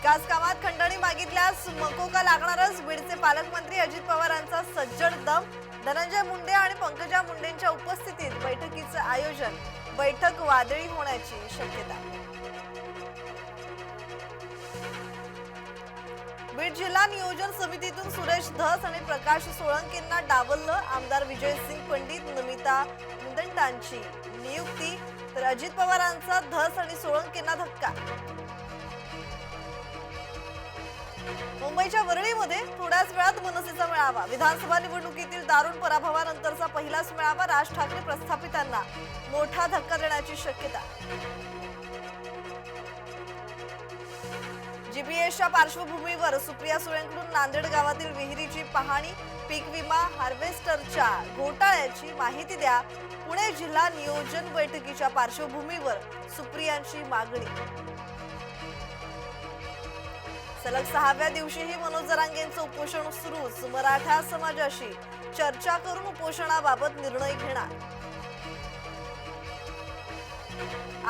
विकास कामात खंडणी मागितल्यास मकोका लागणारच. बीडचे पालकमंत्री अजित पवारांचा सज्जड दम. धनंजय मुंडे आणि पंकजा मुंडेंच्या उपस्थितीत बैठकीचं आयोजन. बैठक वादळी होण्याची शक्यता. बीड जिल्हा नियोजन समितीतून सुरेश धस आणि प्रकाश सोळंकेंना डावललं. आमदार विजयसिंग पंडित नमिता मुदंटांची नियुक्ती. तर अजित पवारांचा धस आणि सोळंकेंना धक्का. मुंबईच्या वरळीमध्ये थोड्याच वेळात मनसेचा मेळावा. विधानसभा निवडणुकीतील दारुण पराभवानंतरचा पहिलाच मेळावा राज ठाकरे प्रस्थापितांना मोठा धक्का देण्याची शक्यता. जीबीएसच्या पार्श्वभूमीवर सुप्रिया सुळेंकडून नांदेड गावातील विहिरीची पाहणी पीक विमा हार्वेस्टरच्या घोटाळ्याची माहिती द्या. पुणे जिल्हा नियोजन बैठकीच्या पार्श्वभूमीवर सुप्रियांची मागणी. सलग सहाव्या दिवशीही मनोज जरांगेंचं उपोषण सुरूच. मराठा समाजाशी चर्चा करून उपोषणाबाबत निर्णय घेणार.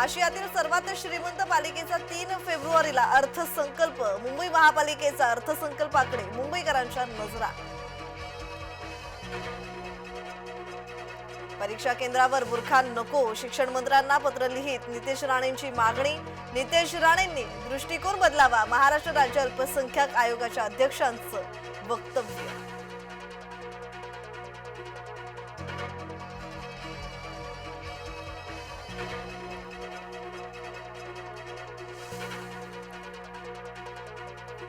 आशियातील सर्वात श्रीमंत पालिकेचा तीन फेब्रुवारीला अर्थसंकल्प मुंबई महापालिकेचा अर्थसंकल्पाकडे मुंबईकरांच्या नजरा. परीक्षा केंद्रावर बुरखा नको. शिक्षण मंत्र्यांना पत्र लिहित नितेश राणेंची मागणी. नितेश राणेंनी दृष्टिकोन बदलावा. महाराष्ट्र राज्य अल्पसंख्याक आयोगाच्या अध्यक्षांचं वक्तव्य.